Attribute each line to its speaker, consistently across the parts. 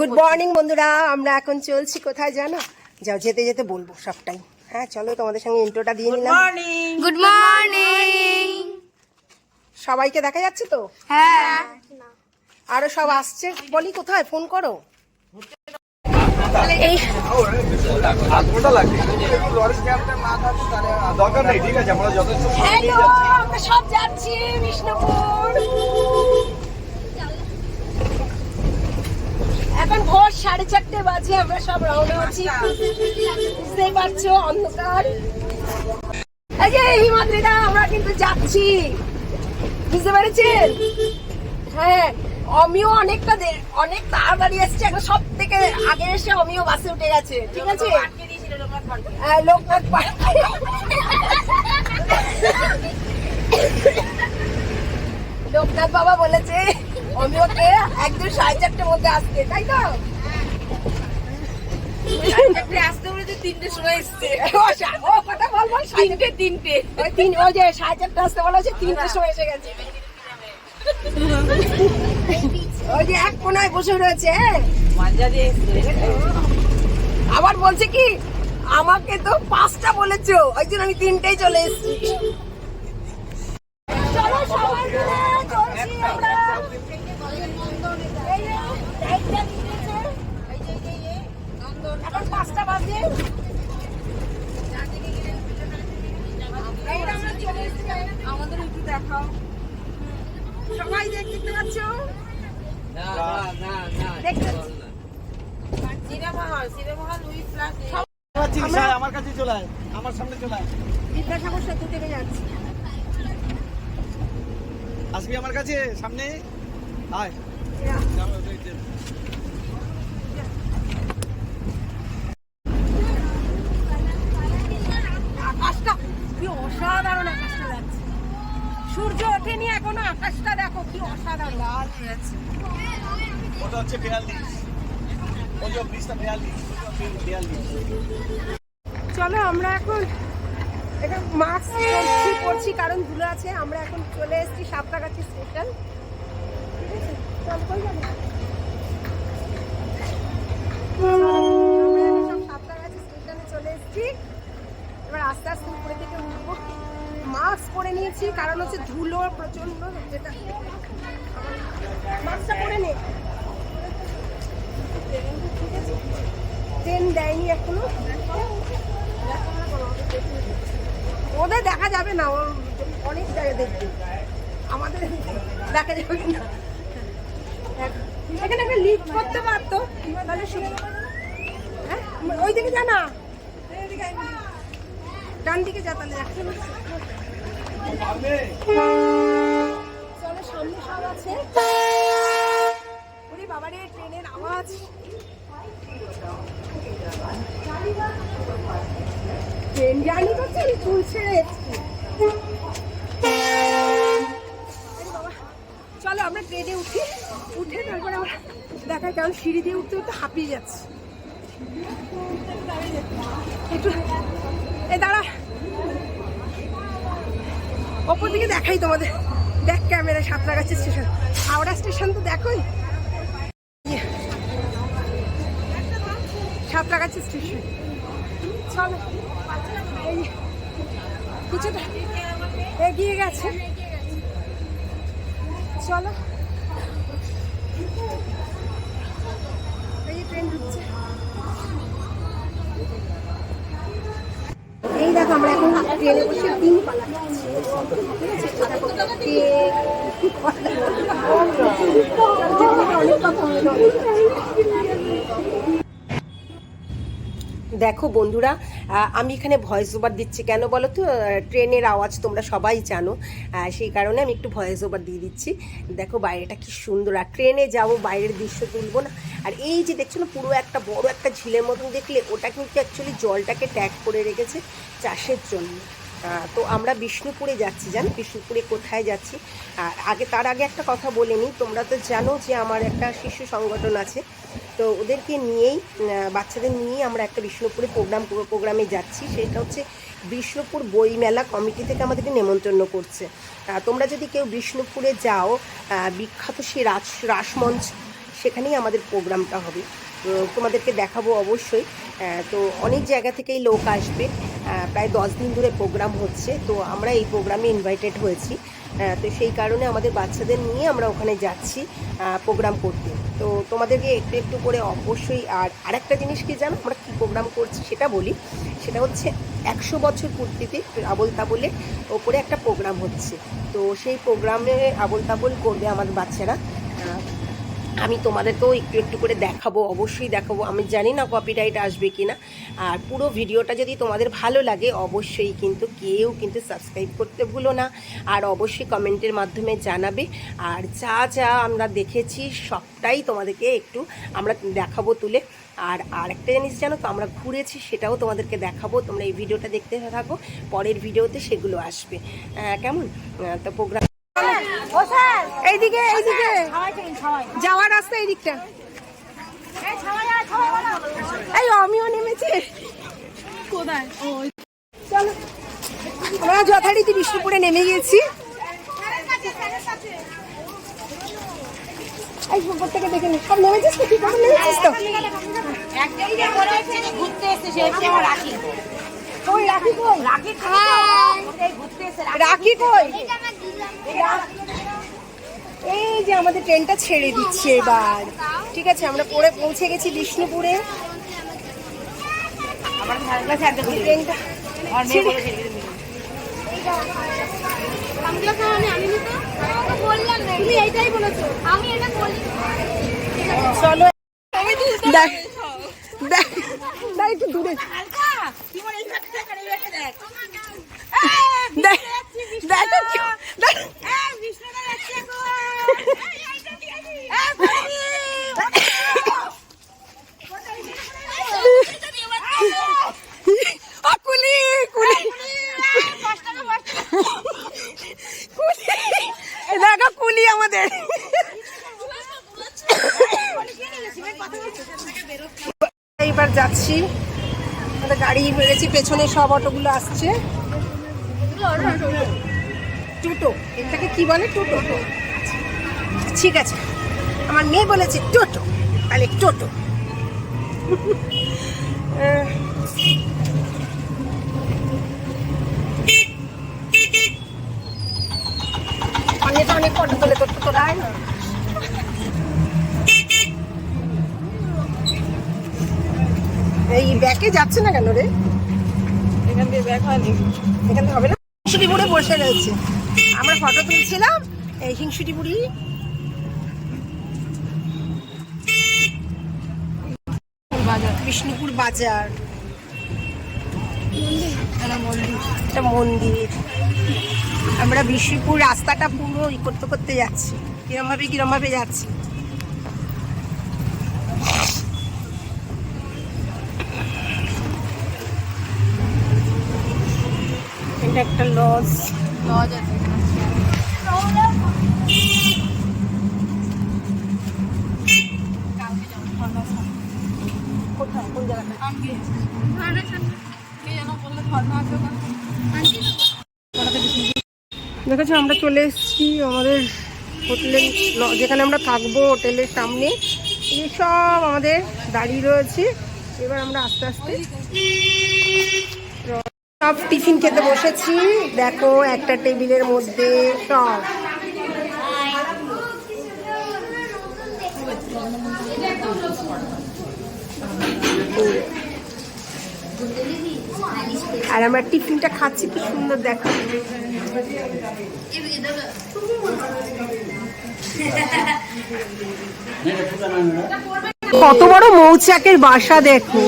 Speaker 1: Good morning বন্ধুরা। আমরা এখন চলছি কোথায় জানো? যাও যেতে যেতে বলব সবটাই। হ্যাঁ চলো তোমাদের সঙ্গে ইন্ট্রোটা দিয়ে নিলাম।
Speaker 2: গুড মর্নিং
Speaker 1: সবাইকে দেখা যাচ্ছে তো?
Speaker 2: হ্যাঁ।
Speaker 1: আরও সব আসছে? বলি কোথায়? ফোন করো। এই
Speaker 3: দরকার নেই ঠিক আছে আমরা যথেষ্ট
Speaker 1: হ্যালো আমরা সব যাচ্ছি বিষ্ণুপুর। এখন ভোর সাড়ে চারটে বাজে আমরা সব রওনা হচ্ছি বুঝতেই পারছ অন্ধকার। এই যে হিমাদ্রিদা আমরা কিন্তু যাচ্ছি। বুঝতে পেরেছেন? হ্যাঁ অমিও অনেকটা অনেক তাড়াতাড়ি এসছে। এখন সব থেকে আগে এসে অমিও বাসে উঠে গেছে ঠিক আছে? হ্যাঁ, লোকনাথ পার্ক। লোকনাথ বাবা বলেছে অমিওকে একদম সাড়ে চারটের মধ্যে আসতে তাই তো? এক কোনায় বসে রয়েছে হ্যাঁ? আবার বলছে কি আমাকে তো পাঁচটা বলেছ ওই জন্য আমি তিনটেই চলে এসেছি চলো সবাই মিলে চলছি আমরা। এই যে, লাইটটা নিয়েছে। এখন পাঁচটা বাজে এই আমরা চলে এসেছি। আমাদের একটু দেখাও। সবাই দেখতে পাচ্ছ?
Speaker 3: আমার কাছে চলে আয় আমার সামনে চলে আয়।
Speaker 1: বিদ্যাসাগর সেতু থেকে যাচ্ছি।
Speaker 3: আসবি আমার কাছে সামনে? আয়
Speaker 1: আকাশটা কি অসাধারণ আকাশটা লাগছে সূর্য ওঠেনি এখনও আকাশটা দেখো কি অসাধারণ। লাল হয়েছে।
Speaker 3: ওটা হচ্ছে বিয়াল্লিশ। ওই যে ব্রিজটা বিয়াল্লিশ। বিয়াল্লিশ
Speaker 1: চলো আমরা এখন এটা মাস্ক পরছি পরছি কারণ ধুলো আছে। আমরা এখন চলে এসেছি সাতটাগাছি স্টেশন ঠিক আছে? চল কই যাবি? কারণ হচ্ছে, ধুলো প্রচণ্ড যেটা মাস্কটা পরে নে। ট্রেন দেয়নি এখনও। ওদের দেখা যাবে না অনেক জায়গা দেখবে। আমাদের দেখা যাবে না। এখানে একটা লিফট করতে পারতো, তাহলে হ্যাঁ? ওই দিকে যা না। ডান দিকে যা তাহলে। চলো আছে। ওরে বাবারে, ট্রেনের আওয়াজ। ট্রেন করছে চুল আমরা ট্রেনে উঠি। উঠে তারপরে আমরা দেখাই, কারণ সিঁড়ি দিয়ে উঠতে উঠতে হাঁপিয়ে যাচ্ছে। একটু এ, দাঁড়া। ওপর দিকে দেখাই তোমাদের। দেখ camera Santragachi station. Howrah station তো দেখোই। সাঁতরাগাছি স্টেশন। চলো। এগিয়ে গেছে। চলো। এই ট্রেন ঢুকছে এই দেখো আমরা এখন ট্রেনে বসে তিন পালা খাচ্ছি। ঠিক আছে? এটা করতে অনেক কথা হলো। দেখো বন্ধুরা আমি এখানে ভয়েস ওভার দিচ্ছি কেন বলো তো? ট্রেনের আওয়াজ তোমরা সবাই জানো সেই কারণে আমি একটু ভয়েস ওভার দিয়ে দিচ্ছি। দেখো বাইরেটা কি সুন্দর, আর ট্রেনে যাব, বাইরের দৃশ্য তুলবো না। আর এই যে দেখছ না, পুরো একটা বড় একটা ঝিলের মতন দেখলে, ওটা কিন্তু অ্যাকচুয়ালি জলটাকে ট্যাগ করে রেখেছে চাষের জন্য। তো আমরা বিষ্ণুপুরে যাচ্ছি, জানো? বিষ্ণুপুরে কোথায় যাচ্ছি? আর আগে তার আগে একটা কথা বলে নিই। তোমরা তো জানো যে আমার একটা শিশু সংগঠন আছে। তো ওদেরকে নিয়েই বাচ্চাদের নিয়েই আমরা একটা বিষ্ণুপুরে প্রোগ্রাম, প্রোগ্রামে যাচ্ছি। সেটা হচ্ছে বিষ্ণুপুর বইমেলা কমিটি থেকে আমাদেরকে নেমন্তন্ন করছে। তোমরা যদি কেউ বিষ্ণুপুরে যাও বিখ্যাত সেই রাস রাসমঞ্চ, সেখানেই আমাদের প্রোগ্রামটা হবে। তোমাদেরকে দেখাবো অবশ্যই। তো অনেক জায়গা থেকেই লোক আসবে। প্রায় দশ দিন ধরে প্রোগ্রাম হচ্ছে। তো আমরা এই প্রোগ্রামে ইনভাইটেড হয়েছি। তো সেই কারণে আমাদের বাচ্চাদের নিয়ে আমরা ওখানে যাচ্ছি প্রোগ্রাম করতে। তো তোমাদেরকে একটু একটু করে অবশ্যই আর আরেকটা জিনিস কি জানো? আমরা কী প্রোগ্রাম করছি সেটা বলি। সেটা হচ্ছে একশো বছর পূর্তিতে আবল তাবলের ওপরে একটা প্রোগ্রাম হচ্ছে। তো সেই প্রোগ্রামে আবল তাবল করবে আমার বাচ্চারা। আমি তোমাদেরকেও একটু একটু করে দেখাবো, অবশ্যই দেখাবো। আমি জানি না কপিরাইট আসবে কি না আর পুরো ভিডিওটা যদি তোমাদের ভালো লাগে, অবশ্যই কিন্তু কেউ কিন্তু সাবস্ক্রাইব করতে ভুলো না। আর অবশ্যই কমেন্টের মাধ্যমে জানাবে। আর যা যা আমরা দেখেছি, সবটাই তোমাদেরকে একটু আমরা দেখাবো তুলে। আর আরেকটা জিনিস জানো তো, আমরা ঘুরেছি, সেটাও তোমাদেরকে দেখাবো। তোমরা এই ভিডিওটা দেখতে থাকো, পরের ভিডিওতে সেগুলো আসবে। কেমন? তো প্রোগ্রাম এইদিকে এইদিকে। যাওয়ার রাস্তা এই দিকটা এই আমিও নেমেছি। কোথায়? চলো। আমরা যথারীতি বিষ্ণুপুরে নেমে গেছি। এই উপর থেকে দেখে নে। সব নেমেছিস তো? তুই কখন নেমেছিস তো?
Speaker 4: একটাই যে বলে হচ্ছে যে ঘুরতে এসছে সে হচ্ছে আমার রাখি।
Speaker 1: কই কই?
Speaker 4: রাখি
Speaker 1: কই? এই যে আমাদের ট্রেনটা ছেড়ে দিচ্ছে এবার। ঠিক আছে আমরা পরে পৌঁছে গেছি বিষ্ণুপুরে। ট্রেনটা চলো। দেখ। দেখ। দেখ একটু দূরে।
Speaker 4: দেখ, দেখ।
Speaker 1: কুলি আমাদের। এইবার যাচ্ছি। আমাদের গাড়ি বেড়েছি পেছনে সব অটোগুলো আসছে। টোটো। এটাকে কি বলে? টোটো। ঠিক আছে। আমার মেয়ে বলেছে টোটো। তাহলে টোটো। অনেক অনেক ফটো তুলে করতে তো দেয়? না এই ব্যাকে যাচ্ছে না কেন রে?
Speaker 4: এখান দিয়ে ব্যাগ হয়নি।
Speaker 1: এখান থেকে হবে না? হিংসুটি বুড়ে বসে রয়েছে। আমরা ফটো তুলছিলাম এই হিংসুটি বুড়ি বিষ্ণুপুর বাজার। একটা মন্দির আমরা বিষ্ণুপুর রাস্তাটা পুরো ই করতে করতে যাচ্ছি। কিরম ভাবে কিরম ভাবে যাচ্ছি? এটা একটা লজ।
Speaker 2: লজ আছে।
Speaker 1: কোথায় কোন জায়গাটা দেখেছ আমরা চলে এসেছি আমাদের হোটেলের যেখানে আমরা থাকব হোটেলের সামনে। এই সব আমাদের দাঁড়িয়ে রয়েছে। এবার আমরা আস্তে আস্তে সব টিফিন খেতে বসেছি। দেখো, একটা টেবিলের মধ্যে সব। আর আমরা টিফিনটা খাচ্ছি, কি সুন্দর দেখো। কত বড় মৌচাকের বাসা দেখো।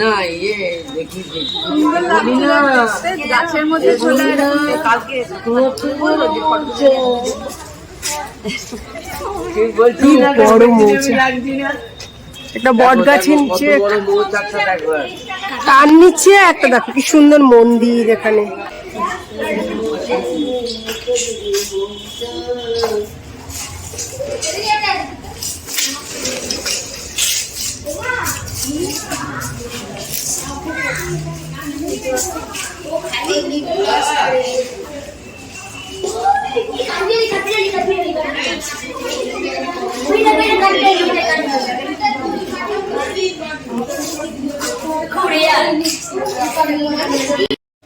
Speaker 4: না ইয়ে দেখি গাছের মধ্যে চলে কালকে।
Speaker 1: একটা বট গাছের নিচে তার নিচে একটা দেখো কি সুন্দর মন্দির এখানে।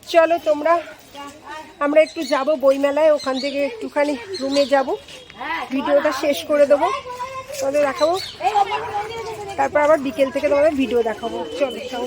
Speaker 1: চলো তোমরা আমরা একটু যাব বইমেলায় ওখান থেকে একটুখানি রুমে যাব। হ্যাঁ, ভিডিওটা শেষ করে দেবো। তোমাদের দেখাবো। তারপর আবার বিকেল থেকে তোমাদের ভিডিও দেখাবো। চলো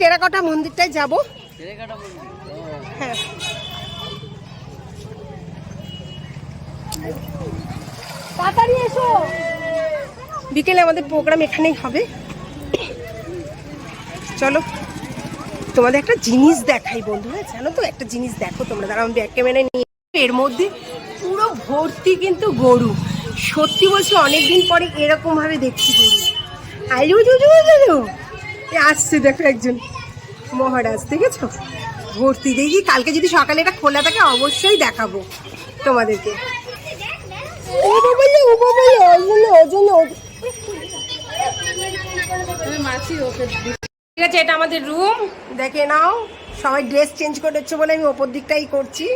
Speaker 1: টেরাকোটা মন্দিরটায় যাব। হ্যাঁ।
Speaker 2: তাড়াতাড়ি এসো।
Speaker 1: বিকেলে আমাদের প্রোগ্রাম এখানেই হবে। চলো তোমাদের একটা জিনিস দেখাই বন্ধুরা জানো তো? একটা জিনিস দেখো তোমরা দাঁড়াও আমি ব্যাক ক্যামেরায় নিয়ে এর মধ্যে পুরো ভর্তি কিন্তু গরু। সত্যি বলছি অনেকদিন পরে এরকম ভাবে দেখছি গরু। আইলু জুজু জুজু আসছে দেখো একজন মহারাজ দেখেছ? ভর্তি। দেখি কালকে যদি সকালে এটা খোলা থাকে অবশ্যই দেখাবো তোমাদেরকে। ও বাবা লে, ও বাবা লে, ওজনে ঠিক আছে এটা আমাদের রুম দেখে নাও সবাই ড্রেস চেঞ্জ করেছে বলে আমি ওপর দিকটাই করছি।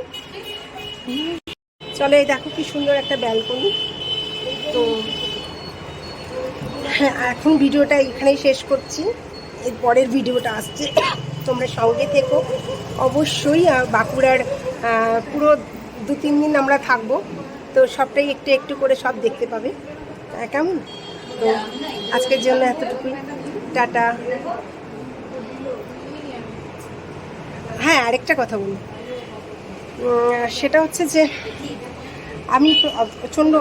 Speaker 1: চলো এই দেখো কি সুন্দর একটা ব্যালকনি তো হ্যাঁ এখন ভিডিওটা এখানেই শেষ করছি। এর পরের ভিডিওটা আসছে। তোমরা সঙ্গে থেকো। অবশ্যই বাঁকুড়ার পুরো দু তিন দিন আমরা থাকব। তো সবটাই একটু একটু করে সব দেখতে পাবে। কেমন? তো আজকের জন্য এতটুকুই। টাটা। হ্যাঁ আরেকটা কথা বলি। সেটা হচ্ছে যে, আমি প্রচণ্ড